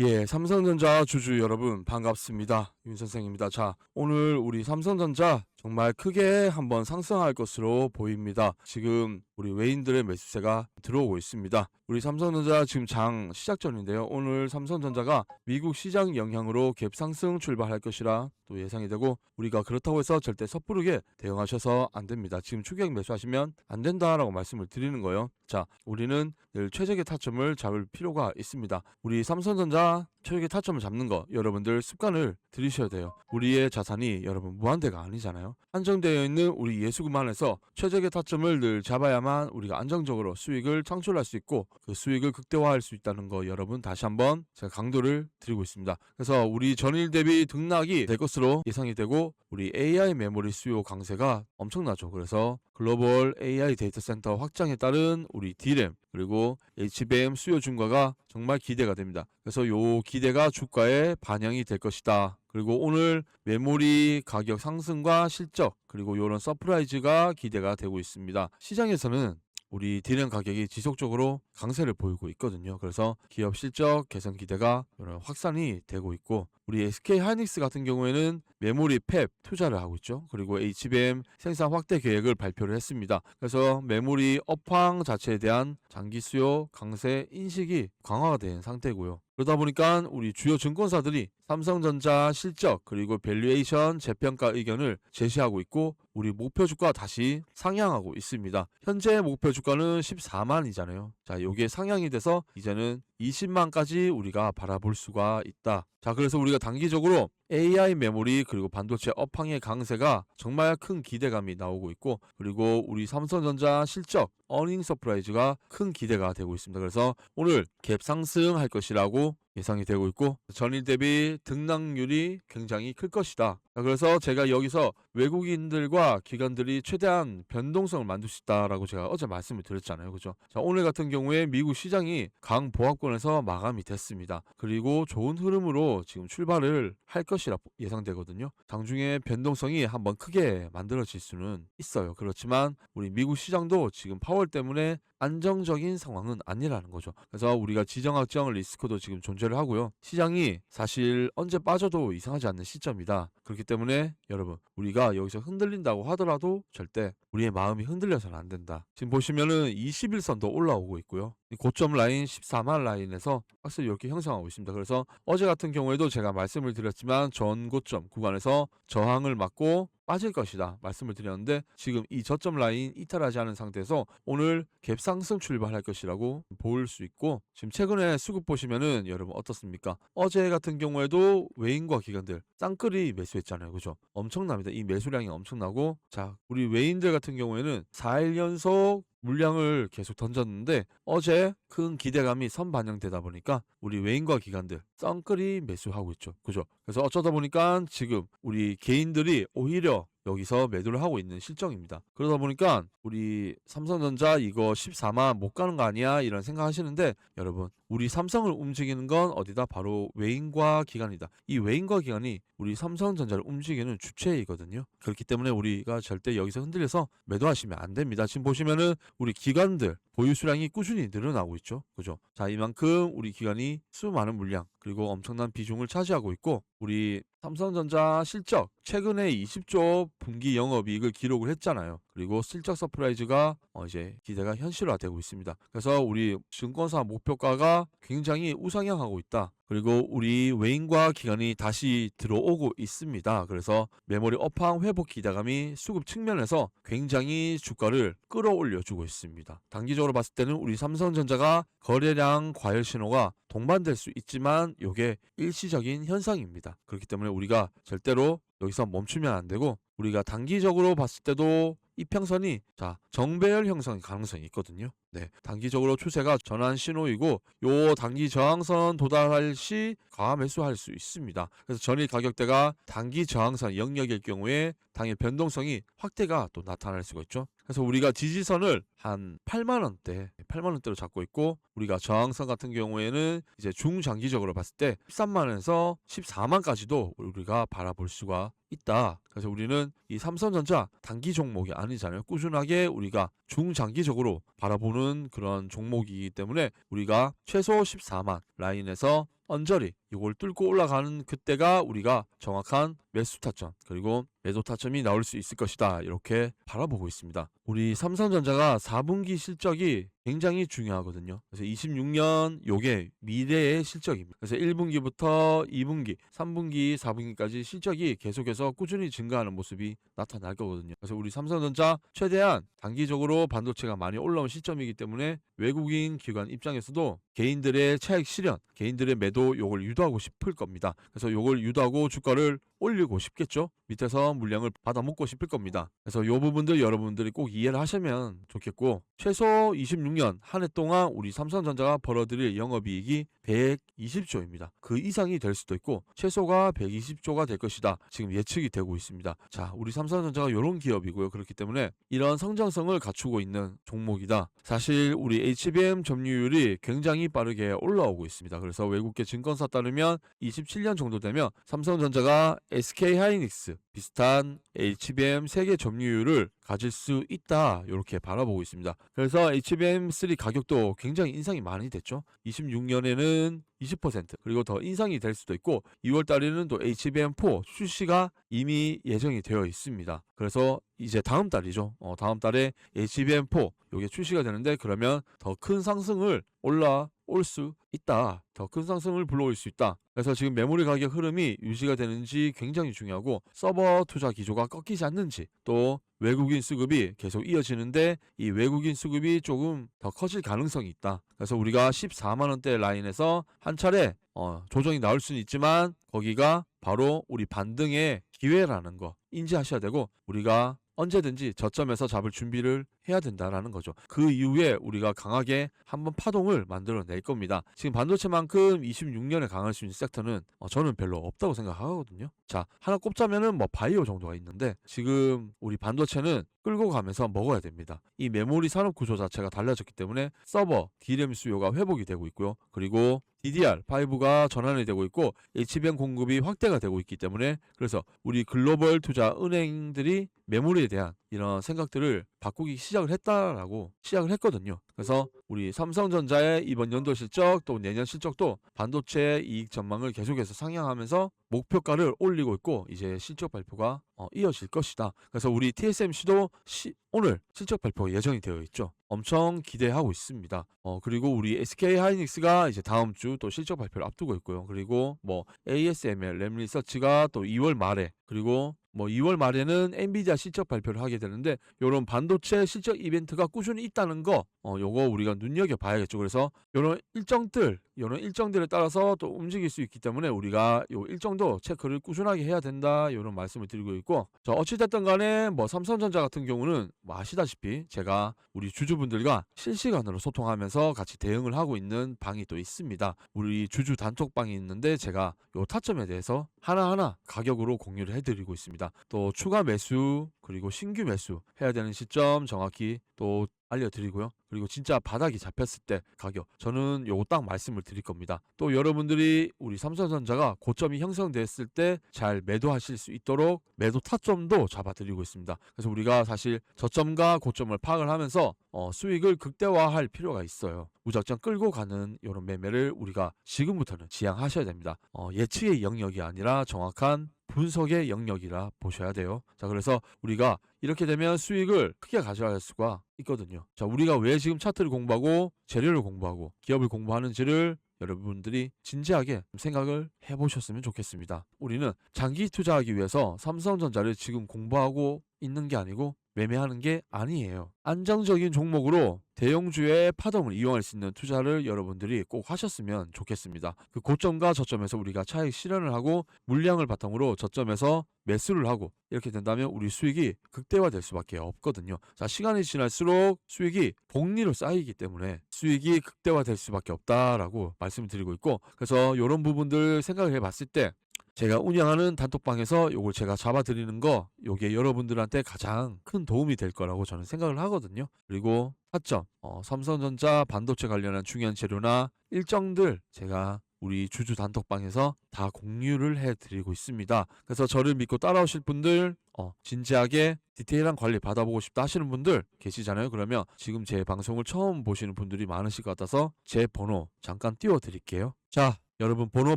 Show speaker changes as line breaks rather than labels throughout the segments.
예, 삼성전자 주주 여러분 반갑습니다. 윤 선생입니다. 자, 오늘 우리 삼성전자 정말 크게 한번 상승할 것으로 보입니다. 지금 우리 외인들의 매수세가 들어오고 있습니다. 우리 삼성전자 지금 장 시작 전인데요. 오늘 삼성전자가 미국 시장 영향으로 갭 상승 출발할 것이라 또 예상이 되고 우리가 그렇다고 해서 절대 섣부르게 대응하셔서 안 됩니다. 지금 추격 매수하시면 안 된다라고 말씀을 드리는 거예요. 자, 우리는 늘 최적의 타점을 잡을 필요가 있습니다. 우리 삼성전자 최적의 타점을 잡는 거 여러분들 습관을 들이셔야 돼요. 우리의 자산이 여러분 무한대가 아니잖아요. 한정되어 있는 우리 예수금만에서 최적의 타점을 늘 잡아야만 우리가 안정적으로 수익을 창출할 수 있고 그 수익을 극대화할 수 있다는 거 여러분 다시 한번 제가 강조를 드리고 있습니다. 그래서 우리 전일 대비 등락이 될 것으로 예상이 되고 우리 AI 메모리 수요 강세가 엄청나죠. 그래서 글로벌 AI 데이터 센터 확장에 따른 우리 D램 그리고 HBM 수요 증가가 정말 기대가 됩니다. 그래서 요 기대가 주가에 반영이 될 것이다. 그리고 오늘 메모리 가격 상승과 실적 그리고 요런 서프라이즈가 기대가 되고 있습니다. 시장에서는 우리 디램 가격이 지속적으로 강세를 보이고 있거든요. 그래서 기업 실적 개선 기대가 이런 확산이 되고 있고 우리 SK 하이닉스 같은 경우에는 메모리 팹 투자를 하고 있죠. 그리고 HBM 생산 확대 계획을 발표를 했습니다. 그래서 메모리 업황 자체에 대한 장기 수요 강세 인식이 강화가 된 상태고요. 그러다 보니까 우리 주요 증권사들이 삼성전자 실적 그리고 밸류에이션 재평가 의견을 제시하고 있고 우리 목표 주가 다시 상향하고 있습니다. 현재 목표 주가는 14만이잖아요. 자, 요게 상향이 돼서 이제는 20만까지 우리가 바라볼 수가 있다. 자, 그래서 우리가 단기적으로 AI 메모리 그리고 반도체 업황의 강세가 정말 큰 기대감이 나오고 있고 그리고 우리 삼성전자 실적 어닝 서프라이즈가 큰 기대가 되고 있습니다. 그래서 오늘 갭 상승할 것이라고 예상이 되고 있고 전일 대비 등락률이 굉장히 클 것이다. 자, 그래서 제가 여기서 외국인들과 기관들이 최대한 변동성을 만들 수 있다라고 제가 어제 말씀을 드렸잖아요. 그죠? 자, 오늘 같은 경우에 미국 시장이 강 보합권에서 마감이 됐습니다. 그리고 좋은 흐름으로 지금 출발을 할 것이라 예상되거든요. 장중에 변동성이 한번 크게 만들어질 수는 있어요. 그렇지만 우리 미국 시장도 지금 파월 때문에 안정적인 상황은 아니라는 거죠. 그래서 우리가 지정학적 리스크도 지금 존재를 하고요. 시장이 사실 언제 빠져도 이상하지 않는 시점이다. 그렇기 때문에 여러분 우리가 여기서 흔들린다고 하더라도 절대 우리의 마음이 흔들려서는 안 된다. 지금 보시면은 21선도 올라오고 있고요. 이 고점 라인 14만 라인에서 박스 이렇게 형성하고 있습니다. 그래서 어제 같은 경우에도 제가 말씀을 드렸지만 전 고점 구간에서 저항을 맞고 빠질 것이다 말씀을 드렸는데 지금 이 저점 라인 이탈하지 않은 상태에서 오늘 갭 상승 출발할 것이라고 볼 수 있고 지금 최근에 수급 보시면은 여러분 어떻습니까? 어제 같은 경우에도 외인과 기관들 쌍끌이 매수했잖아요. 그죠? 엄청납니다. 이 매수량이 엄청나고 자 우리 외인들 같은 경우에는 4일 연속 물량을 계속 던졌는데 어제 큰 기대감이 선반영되다 보니까 우리 외인과 기관들 썬끌이 매수하고 있죠. 그죠? 그래서 어쩌다 보니까 지금 우리 개인들이 오히려 여기서 매도를 하고 있는 실정입니다. 그러다 보니까 우리 삼성전자 이거 14만 못 가는 거 아니야 이런 생각하시는데 여러분 우리 삼성을 움직이는 건 어디다 바로 외인과 기관이다. 이 외인과 기관이 우리 삼성전자를 움직이는 주체이거든요. 그렇기 때문에 우리가 절대 여기서 흔들려서 매도하시면 안 됩니다. 지금 보시면은 우리 기관들 보유 수량이 꾸준히 늘어나고 있죠. 그죠? 자, 이만큼 우리 기관이 수많은 물량 그리고 엄청난 비중을 차지하고 있고 우리 삼성전자 실적 최근에 20조 분기 영업이익을 기록을 했잖아요. 그리고 실적 서프라이즈가 어 이제 기대가 현실화되고 있습니다. 그래서 우리 증권사 목표가가 굉장히 우상향하고 있다. 그리고 우리 외인과 기관이 다시 들어오고 있습니다. 그래서 메모리 업황 회복 기대감이 수급 측면에서 굉장히 주가를 끌어올려 주고 있습니다. 단기적으로 봤을 때는 우리 삼성전자가 거래량 과열 신호가 동반될 수 있지만 이게 일시적인 현상입니다. 그렇기 때문에 우리가 절대로 여기서 멈추면 안 되고 우리가 단기적으로 봤을 때도 이평선이 자 정배열 형성 가능성이 있거든요. 네, 단기적으로 추세가 전환 신호이고 요 단기 저항선 도달할 시 가화 매수할 수 있습니다. 그래서 전일 가격대가 단기 저항선 영역일 경우에 당일 변동성이 확대가 또 나타날 수가 있죠. 그래서 우리가 지지선을 한 8만 원대, 8만 원대로 잡고 있고 우리가 저항선 같은 경우에는 이제 중장기적으로 봤을 때 13만에서 14만까지도 우리가 바라볼 수가 있다. 그래서 우리는 이 삼성전자 단기 종목이 아니잖아요. 꾸준하게 우리가 중장기적으로 바라보는 그런 종목이기 때문에 우리가 최소 14만 라인에서 언저리 이걸 뚫고 올라가는 그때가 우리가 정확한 매수 타점 그리고 매도 타점이 나올 수 있을 것이다 이렇게 바라보고 있습니다. 우리 삼성전자가 4분기 실적이 굉장히 중요하거든요. 그래서 26년 요게 미래의 실적입니다. 그래서 1분기부터 2분기, 3분기, 4분기까지 실적이 계속해서 꾸준히 증가하는 모습이 나타날 거거든요. 그래서 우리 삼성전자 최대한 단기적으로 반도체가 많이 올라온 시점이기 때문에 외국인 기관 입장에서도 개인들의 차익 실현, 개인들의 매도 요걸 유도하고 싶을 겁니다. 그래서 요걸 유도하고 주가를 올리고 싶겠죠. 밑에서 물량을 받아 먹고 싶을 겁니다. 그래서 요 부분들 여러분들이 꼭 이해를 하시면 좋겠고 최소 26년 한 해 동안 우리 삼성전자가 벌어들일 영업이익이 120조입니다. 그 이상이 될 수도 있고 최소가 120조가 될 것이다. 지금 예측이 되고 있습니다. 자, 우리 삼성전자가 이런 기업이고요. 그렇기 때문에 이런 성장성을 갖추고 있는 종목이다. 사실 우리 HBM 점유율이 굉장히 빠르게 올라오고 있습니다. 그래서 외국계 증권사 따르면 27년 정도 되면 삼성전자가 SK 하이닉스 비슷한 HBM 세계 점유율을 가질 수 있다. 이렇게 바라보고 있습니다. 그래서 HBM3 가격도 굉장히 인상이 많이 됐죠. 26년에는 20% 그리고 더 인상이 될 수도 있고 2월 달에는 또 HBM4 출시가 이미 예정이 되어 있습니다. 그래서 이제 다음 달이죠. 어, 다음 달에 HBM4 이게 출시가 되는데 그러면 더 큰 상승을 올라 올 수 있다. 더 큰 상승을 불러올 수 있다. 그래서 지금 메모리 가격 흐름이 유지가 되는지 굉장히 중요하고 서버 투자 기조가 꺾이지 않는지 또 외국인 수급이 계속 이어지는데 이 외국인 수급이 조금 더 커질 가능성이 있다. 그래서 우리가 14만 원대 라인에서 한 차례 어, 조정이 나올 수는 있지만 거기가 바로 우리 반등의 기회라는 거 인지하셔야 되고 우리가 언제든지 저점에서 잡을 준비를 해야 된다라는 거죠. 그 이후에 우리가 강하게 한번 파동을 만들어 낼 겁니다. 지금 반도체만큼 26년에 강할 수 있는 섹터는 어, 저는 별로 없다고 생각하거든요. 자, 하나 꼽자면은 뭐 바이오 정도가 있는데 지금 우리 반도체는 끌고 가면서 먹어야 됩니다. 이 메모리 산업 구조 자체가 달라졌기 때문에 서버, DRAM 수요가 회복이 되고 있고요. 그리고 DDR5가 전환이 되고 있고 HBM 공급이 확대가 되고 있기 때문에 그래서 우리 글로벌 투자 은행들이 메모리에 대한 이런 생각들을 바꾸기 시작을 했다라고 시작을 했거든요. 그래서 우리 삼성전자의 이번 연도 실적 또 내년 실적도 반도체 이익 전망을 계속해서 상향하면서 목표가를 올리고 있고 이제 실적 발표가 어, 이어질 것이다. 그래서 우리 TSMC도 시, 오늘 실적 발표 예정이 되어 있죠. 엄청 기대하고 있습니다. 어, 그리고 우리 SK 하이닉스가 이제 다음 주 또 실적 발표를 앞두고 있고요. 그리고 뭐 ASML 램 리서치가 또 2월 말에 그리고 뭐 2월 말에는 엔비디아 실적 발표를 하게 되는데 요런 반도체 실적 이벤트가 꾸준히 있다는 거 어, 요거 우리가 눈여겨 봐야겠죠. 그래서 요런 일정들 요런 일정들에 따라서 또 움직일 수 있기 때문에 우리가 요 일정도 체크를 꾸준하게 해야 된다. 요런 말씀을 드리고 있고 자, 어찌됐든 간에 뭐 삼성전자 같은 경우는 뭐 아시다시피 제가 우리 주주분들과 실시간으로 소통하면서 같이 대응을 하고 있는 방이 또 있습니다. 우리 주주 단톡방이 있는데 제가 요 타점에 대해서 하나하나 가격으로 공유를 해드리고 있습니다. 또 추가 매수 그리고 신규 매수 해야 되는 시점 정확히 또 알려드리고요. 그리고 진짜 바닥이 잡혔을 때 가격 저는 요거 딱 말씀을 드릴 겁니다. 또 여러분들이 우리 삼성전자가 고점이 형성됐을 때 잘 매도하실 수 있도록 매도 타점도 잡아드리고 있습니다. 그래서 우리가 사실 저점과 고점을 파악을 하면서 어, 수익을 극대화할 필요가 있어요. 무작정 끌고 가는 이런 매매를 우리가 지금부터는 지양하셔야 됩니다. 어, 예측의 영역이 아니라 정확한 분석의 영역이라 보셔야 돼요. 자, 그래서 우리가 이렇게 되면 수익을 크게 가져갈 수가 있거든요. 자, 우리가 왜 지금 차트를 공부하고 재료를 공부하고 기업을 공부하는지를 여러분들이 진지하게 생각을 해보셨으면 좋겠습니다. 우리는 장기 투자하기 위해서 삼성전자를 지금 공부하고 있는 게 아니고 매매하는 게 아니에요. 안정적인 종목으로 대형주의 파동을 이용할 수 있는 투자를 여러분들이 꼭 하셨으면 좋겠습니다. 그 고점과 저점에서 우리가 차익 실현을 하고 물량을 바탕으로 저점에서 매수를 하고 이렇게 된다면 우리 수익이 극대화될 수밖에 없거든요. 자, 시간이 지날수록 수익이 복리로 쌓이기 때문에 수익이 극대화될 수밖에 없다라고 말씀을 드리고 있고 그래서 이런 부분들 생각을 해봤을 때 제가 운영하는 단톡방에서 요걸 제가 잡아드리는 거 요게 여러분들한테 가장 큰 도움이 될 거라고 저는 생각을 하거든요. 그리고 타점, 어, 삼성전자 반도체 관련한 중요한 재료나 일정들 제가 우리 주주 단톡방에서 다 공유를 해드리고 있습니다. 그래서 저를 믿고 따라오실 분들, 어, 진지하게 디테일한 관리 받아보고 싶다 하시는 분들 계시잖아요. 그러면 지금 제 방송을 처음 보시는 분들이 많으실 것 같아서 제 번호 잠깐 띄워드릴게요. 자, 여러분 번호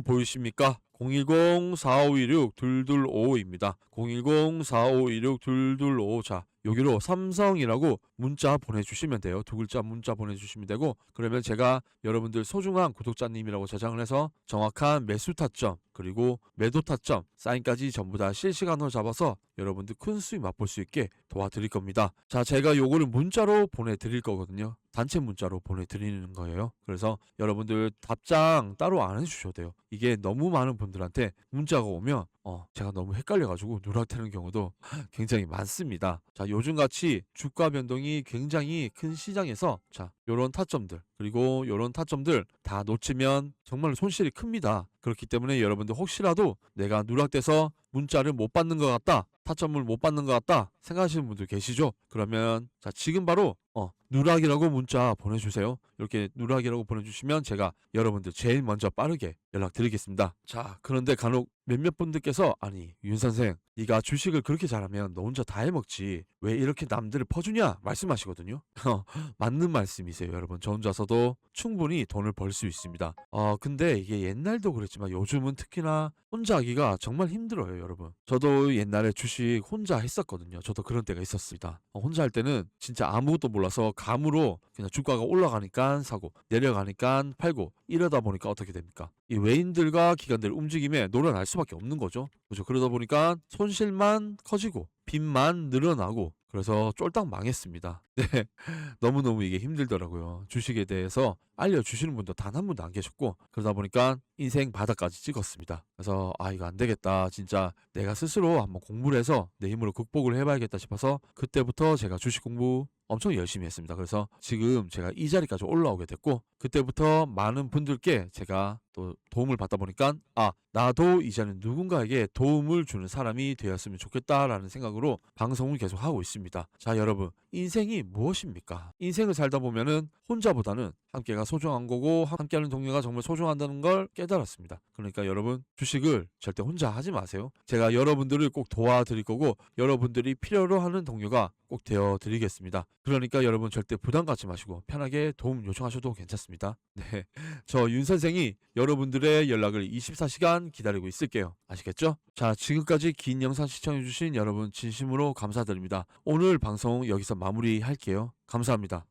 보이십니까? 010-4526-2255입니다. 010-4526-2255. 자, 여기로 삼성이라고 문자 보내주시면 돼요. 두 글자 문자 보내주시면 되고, 그러면 제가 여러분들 소중한 구독자님이라고 저장을 해서 정확한 매수 타점, 그리고 매도 타점, 사인까지 전부 다 실시간으로 잡아서 여러분들 큰 수익 맛볼 수 있게 도와드릴 겁니다. 자, 제가 요거를 문자로 보내드릴 거거든요. 단체 문자로 보내드리는 거예요. 그래서 여러분들 답장 따로 안 해주셔도 돼요. 이게 너무 많은 분들한테 문자가 오면 어, 제가 너무 헷갈려가지고 누락되는 경우도 굉장히 많습니다. 자, 요즘같이 주가 변동이 굉장히 큰 시장에서 자, 요런 타점들 그리고 요런 타점들 다 놓치면 정말 손실이 큽니다. 그렇기 때문에 여러분들 혹시라도 내가 누락돼서 문자를 못 받는 것 같다. 타점을 못 받는 것 같다. 생각하시는 분들 계시죠? 그러면 자, 지금 바로 어, 누락이라고 문자 보내주세요. 이렇게 누락이라고 보내주시면 제가 여러분들 제일 먼저 빠르게 연락드리겠습니다. 자, 그런데 간혹 몇몇 분들께서 아니 윤 선생, 네가 주식을 그렇게 잘하면 너 혼자 다 해먹지 왜 이렇게 남들을 퍼주냐 말씀하시거든요. 어, 맞는 말씀이세요, 여러분. 저 혼자서도 충분히 돈을 벌 수 있습니다. 어, 근데 이게 옛날도 그랬지만 요즘은 특히나 혼자 하기가 정말 힘들어요, 여러분. 저도 옛날에 주식 혼자 했었거든요. 저도 그런 때가 있었습니다. 어, 혼자 할 때는 진짜 아무것도 몰라서 감으로 그냥 주가가 올라가니까 사고 내려가니까 팔고 이러다 보니까 어떻게 됩니까? 이 외인들과 기관들 움직임에 놀아날 수밖에 없는 거죠. 그죠? 그러다 보니까 손실만 커지고 빚만 늘어나고 그래서 쫄딱 망했습니다. 네. 너무너무 이게 힘들더라고요. 주식에 대해서 알려주시는 분도 단 한 분도 안 계셨고 그러다 보니까 인생 바닥까지 찍었습니다. 그래서 아 이거 안 되겠다. 진짜 내가 스스로 한번 공부를 해서 내 힘으로 극복을 해봐야겠다 싶어서 그때부터 제가 주식 공부 엄청 열심히 했습니다. 그래서 지금 제가 이 자리까지 올라오게 됐고 그때부터 많은 분들께 제가 또 도움을 받다 보니까 아 나도 이제는 누군가에게 도움을 주는 사람이 되었으면 좋겠다라는 생각으로 방송을 계속 하고 있습니다. 자 여러분 인생이 무엇입니까? 인생을 살다 보면은 혼자보다는 함께가 소중한 거고 함께하는 동료가 정말 소중한다는 걸 깨달았습니다. 그러니까 여러분 주식을 절대 혼자 하지 마세요. 제가 여러분들을 꼭 도와드릴 거고 여러분들이 필요로 하는 동료가 꼭 되어 드리겠습니다. 그러니까 여러분 절대 부담 갖지 마시고 편하게 도움 요청하셔도 괜찮습니다. 네. 저 윤 선생이 여러분들의 연락을 24시간 기다리고 있을게요. 아시겠죠? 자, 지금까지 긴 영상 시청해주신 여러분 진심으로 감사드립니다. 오늘 방송 여기서 마무리할게요. 감사합니다.